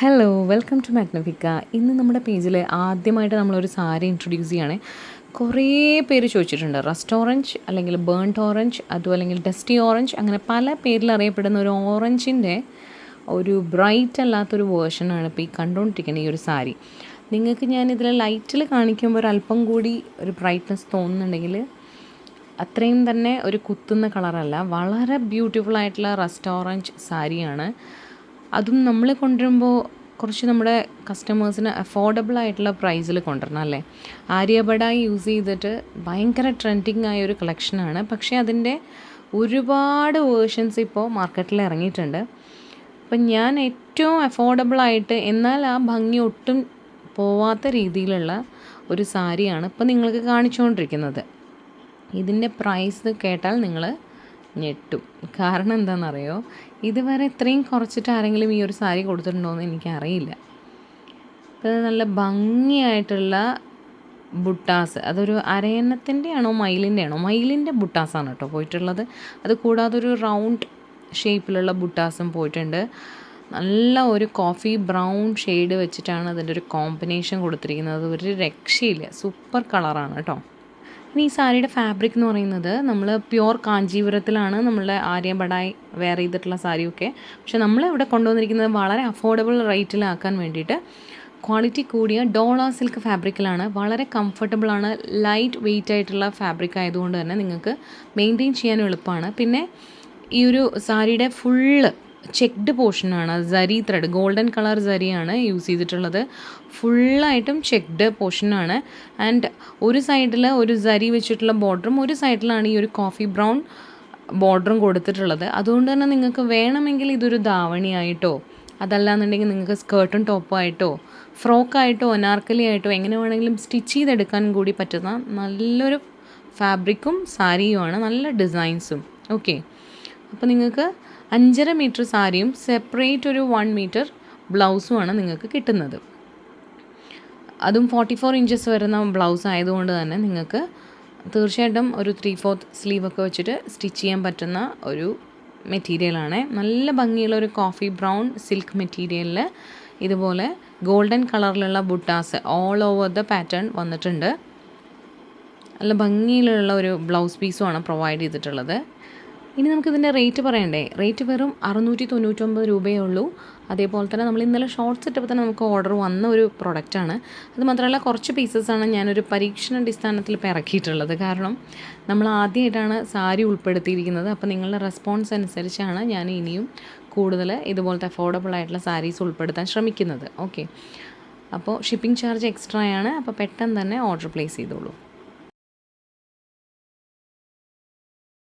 Hello welcome to മാഗ്നഫിക്ക ഇന്ന് നമ്മുടെ പേജിൽ ആദ്യമായിട്ട് നമ്മളൊരു സാരി ഇൻട്രൊഡ്യൂസ് ചെയ്യാണ്. കുറേ പേര് ചോദിച്ചിട്ടുണ്ട്. റസ്റ്റ് ഓറഞ്ച് അല്ലെങ്കിൽ ബേൺഡ് ഓറഞ്ച് അതും അല്ലെങ്കിൽ ഡസ്റ്റി ഓറഞ്ച് അങ്ങനെ പല പേരിൽ അറിയപ്പെടുന്ന ഒരു ഓറഞ്ചിന്റെ ഒരു ബ്രൈറ്റ് അല്ലാത്തൊരു വേർഷനാണ് ഇപ്പോൾ ഈ കണ്ടുകൊണ്ടിരിക്കുന്നത് ഈ ഒരു സാരി. നിങ്ങൾക്ക് ഞാൻ ഇതിൽ ലൈറ്റിൽ കാണിക്കുമ്പോൾ ഒരു അല്പം കൂടി ഒരു ബ്രൈറ്റ്നസ് തോന്നുന്നുണ്ടെങ്കിൽ അത്രയും തന്നെ ഒരു കുത്തുന്ന കളറല്ല വളരെ ബ്യൂട്ടിഫുൾ ആയിട്ടുള്ള റസ്റ്റ് ഓറഞ്ച് സാരിയാണ്. അതും നമ്മൾ കൊണ്ടുവരുമ്പോൾ കുറച്ച് നമ്മുടെ കസ്റ്റമേഴ്സിന് അഫോർഡബിൾ ആയിട്ടുള്ള പ്രൈസിൽ കൊണ്ടുവരണം അല്ലേ? ആര്യബടായി യൂസ് ചെയ്തിട്ട് ഭയങ്കര ട്രെൻഡിങ് ആയ ഒരു കളക്ഷനാണ് പക്ഷേ അതിന്റെ ഒരുപാട് വേർഷൻസ് ഇപ്പോൾ മാർക്കറ്റിൽ ഇറങ്ങിയിട്ടുണ്ട്. അപ്പം ഞാൻ ഏറ്റവും അഫോർഡബിൾ ആയിട്ട് എന്നാൽ ആ ഭംഗി ഒട്ടും പോവാത്ത രീതിയിലുള്ള ഒരു സാരിയാണ് ഇപ്പോൾ നിങ്ങൾക്ക് കാണിച്ചുകൊണ്ടിരിക്കുന്നത്. ഇതിന്റെ പ്രൈസ് കേട്ടാൽ നിങ്ങൾ ഞെട്ടും. കാരണം എന്താണെന്നറിയോ? ഇതുവരെ ഇത്രയും കുറച്ചിട്ട് ആരെങ്കിലും ഈ ഒരു സാരി കൊടുത്തിട്ടുണ്ടോ എന്ന് എനിക്കറിയില്ല. അത് നല്ല ഭംഗിയായിട്ടുള്ള ബുട്ടാസ്. അതൊരു അരയന്നത്തിന്റെ ആണോ മയിലിന്റെ ആണോ മയിലിന്റെ ബുട്ടാസാണ് കേട്ടോ പോയിട്ടുള്ളത്. അത് കൂടാതെ ഒരു റൗണ്ട് ഷേപ്പിലുള്ള ബുട്ടാസും പോയിട്ടുണ്ട്. നല്ല ഒരു കോഫി ബ്രൗൺ ഷെയ്ഡ് വെച്ചിട്ടാണ് അതിന്റെ ഒരു കോമ്പിനേഷൻ കൊടുത്തിരിക്കുന്നത്. ഒരു രക്ഷയില്ല. സൂപ്പർ കളറാണ് കേട്ടോ. ഇനി ഈ സാരിയുടെ ഫാബ്രിക് എന്ന് പറയുന്നത് നമ്മൾ പ്യുവർ കാഞ്ചീപുരത്തിലാണ് നമ്മളുടെ ആര്യബടായി വെയർ ചെയ്തിട്ടുള്ള സാരിയൊക്കെ. പക്ഷെ നമ്മൾ ഇവിടെ കൊണ്ടുവന്നിരിക്കുന്നത് വളരെ അഫോർഡബിൾ റേറ്റിലാക്കാൻ വേണ്ടിയിട്ട് ക്വാളിറ്റി കൂടിയ ഡോള സിൽക്ക് ഫാബ്രിക്കിലാണ് വളരെ കംഫർട്ടബിളാണ് ലൈറ്റ് വെയിറ്റ് ആയിട്ടുള്ള ഫാബ്രിക് ആയതുകൊണ്ട് തന്നെ നിങ്ങൾക്ക് മെയിന്റെയിൻ ചെയ്യാൻ എളുപ്പമാണ്. പിന്നെ ഈ ഒരു സാരിയുടെ ഫുള്ള് ചെക്ഡ് പോർഷനാണ് സരി ത്രെഡ് ഗോൾഡൻ കളർ സരിയാണ് യൂസ് ചെയ്തിട്ടുള്ളത്. ഫുള്ളായിട്ടും ചെക്ക്ഡ് പോർഷനാണ് ആൻഡ് ഒരു സൈഡിൽ ഒരു സരി വെച്ചിട്ടുള്ള ബോർഡറും ഒരു സൈഡിലാണ് ഈ ഒരു കോഫി ബ്രൗൺ ബോർഡറും കൊടുത്തിട്ടുള്ളത്. അതുകൊണ്ട് തന്നെ നിങ്ങൾക്ക് വേണമെങ്കിൽ ഇതൊരു ധാവണിയായിട്ടോ അതല്ലാന്നുണ്ടെങ്കിൽ നിങ്ങൾക്ക് സ്കേർട്ടും ടോപ്പും ആയിട്ടോ ഫ്രോക്കായിട്ടോ അനാർക്കലി ആയിട്ടോ എങ്ങനെ വേണമെങ്കിലും സ്റ്റിച്ച് ചെയ്തെടുക്കാൻ കൂടി പറ്റുന്ന നല്ലൊരു ഫാബ്രിക്കും സാരിയുമാണ് നല്ല ഡിസൈൻസും ഓക്കെ അപ്പോൾ നിങ്ങൾക്ക് അഞ്ചര മീറ്റർ സാരിയും സെപ്പറേറ്റ് ഒരു വൺ മീറ്റർ ബ്ലൗസുമാണ് നിങ്ങൾക്ക് കിട്ടുന്നത്. അതും ഫോർട്ടി ഫോർ ഇഞ്ചസ് വരുന്ന ബ്ലൗസ് ആയതുകൊണ്ട് തന്നെ നിങ്ങൾക്ക് തീർച്ചയായിട്ടും ഒരു ത്രീ ഫോർത്ത് സ്ലീവൊക്കെ വെച്ചിട്ട് സ്റ്റിച്ച് ചെയ്യാൻ പറ്റുന്ന ഒരു മെറ്റീരിയലാണ് നല്ല ഭംഗിയുള്ള ഒരു കോഫി ബ്രൗൺ സിൽക്ക് മെറ്റീരിയലിൽ ഇതുപോലെ ഗോൾഡൻ കളറിലുള്ള butas all over the pattern വന്നിട്ടുണ്ട്. നല്ല ഭംഗിയിലുള്ള ഒരു ബ്ലൗസ് പീസുമാണ് പ്രൊവൈഡ് ചെയ്തിട്ടുള്ളത്. ഇനി നമുക്കിതിന്റെ റേറ്റ് പറയണ്ടേ? റേറ്റ് വെറും അറുന്നൂറ്റി തൊണ്ണൂറ്റൊമ്പത് രൂപയേ ഉള്ളൂ. അതേപോലെ തന്നെ നമ്മൾ ഇന്നലെ ഷോർട്ട്സ് ഇട്ടപ്പോൾ തന്നെ നമുക്ക് ഓർഡർ വന്ന ഒരു പ്രൊഡക്റ്റാണ് അത് മാത്രമല്ല കുറച്ച് പീസസാണ് ഞാനൊരു പരീക്ഷണ അടിസ്ഥാനത്തിൽ ഇപ്പോൾ ഇറക്കിയിട്ടുള്ളത്. കാരണം നമ്മൾ ആദ്യമായിട്ടാണ് സാരി ഉൾപ്പെടുത്തിയിരിക്കുന്നത്. അപ്പോൾ നിങ്ങളുടെ റെസ്പോൺസ് അനുസരിച്ചാണ് ഞാൻ ഇനിയും കൂടുതൽ ഇതുപോലത്തെ അഫോർഡബിൾ ആയിട്ടുള്ള സാരീസ് ഉൾപ്പെടുത്താൻ ശ്രമിക്കുന്നത്. ഓക്കെ അപ്പോൾ ഷിപ്പിംഗ് ചാർജ് എക്സ്ട്രാ ആണ്. അപ്പോൾ പെട്ടെന്ന് തന്നെ ഓർഡർ പ്ലേസ് ചെയ്തോളൂ.